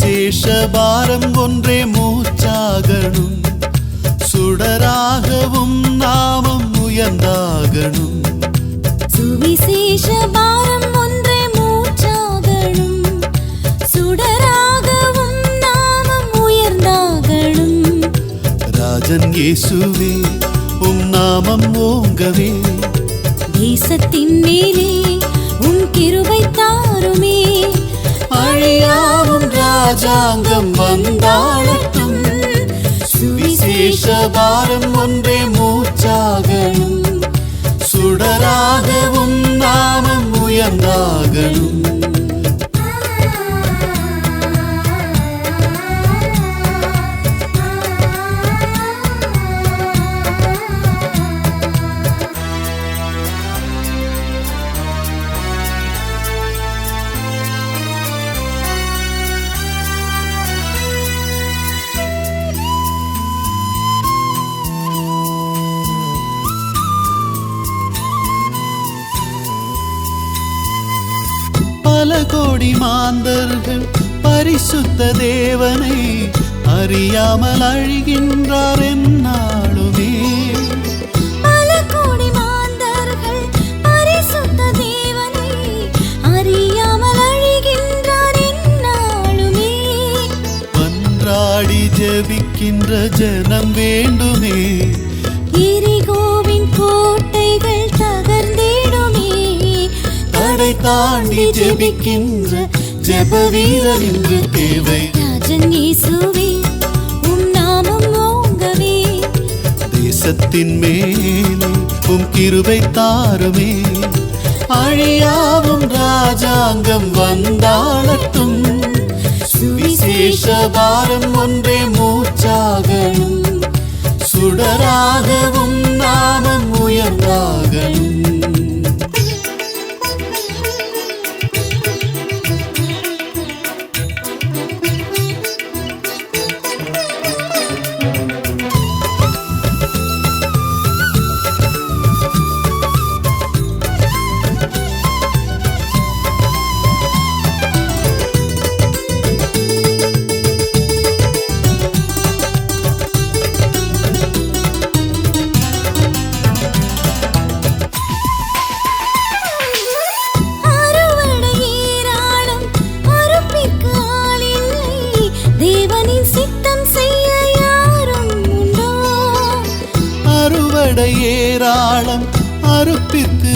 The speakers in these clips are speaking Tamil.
சுவிசேஷ பாரம் ஒன்றே மூச்சாகணும். சுடராகவும் நாமம் உயர்ந்தாகணும். சுவிசேஷ பாரம் ஒன்றே மூச்சாகணும். சுடராகவும் நாமம் உயர்ந்தாகணும். ராஜன் இயேசுவே உம் நாமம் ஓங்கவே. தேசத்தின் மேலே உன் கிருபை தாருமே. ராஜாங்கம் வந்தாளட்டும். சுவிசேஷ பாரம் ஒன்றே மூச்சாகணும். சுடராகவும் நாமம் உயர்ந்தாகணும். கோடி மாந்தர்கள் பரிசுத்த தேவனை அறியாமல் அழிகின்றார் என்னாலுமே. ஜெபிக்கின்ற ஜனம் வேண்டுமே. தாண்டி ஜெபிக்கின்ற ஜெப வீரர் இன்று தேவை. ராஜன் இயேசுவே உம் நாமம் ஓங்கவே. தேசத்தின் மேலே உம் கிருபை தாருமே. அழியாவும் ராஜாங்கம் வந்தாளட்டும். சுவிசேஷ பாரம் ஒன்றே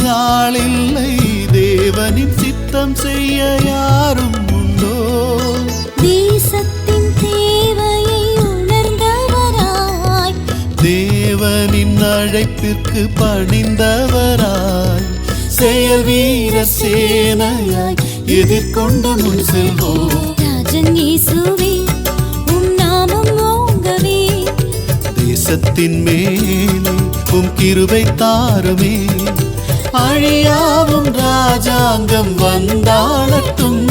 அறுப்பிற்கு ஆளில்லை தேவனின் சித்தம் செய்ய யாரும் உண்டோ? தேசத்தின் தேவையை உணர்ந்தவராய். தேவனின் அழைப்பிற்கு பணிந்தவராய். செயல் வீர சேனையாய் எதிர்கொண்டு முன் செல்வோம். ராஜன் இயேசுவே உம் நாமம் ஓங்கவே. தேசத்தின் மேலே உம் கிருபை தாருமே. அழியாவும் ராஜாங்கம் வந்தாளட்டும்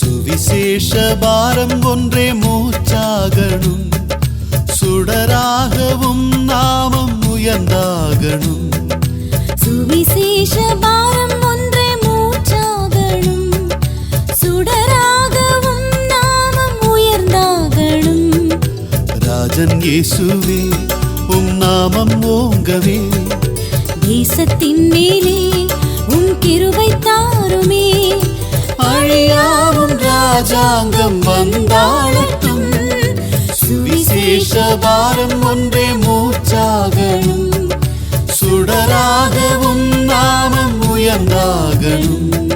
சுவிசேஷ பாரம் ஒன்றே மூச்சாகணும் சுடராகவும் நாமம் உயர்ந்தாகணும் சுவிசேஷ பாரம் ஒன்றே மூச்சாகணும் சுடராகவும் நாமம் உயர்ந்தாகணும் ராஜன் இயேசுவே உம் நாமம் ஓங்கவே தேசத்தின் மேலே உன் கிருபை தாருமே. அழியாவும் ராஜாங்கம் வந்தாளட்டும். சுவிசேஷ பாரம் ஒன்றே மூச்சாகணும். சுடராகவும் நாமம் உயர்ந்தாகணும்.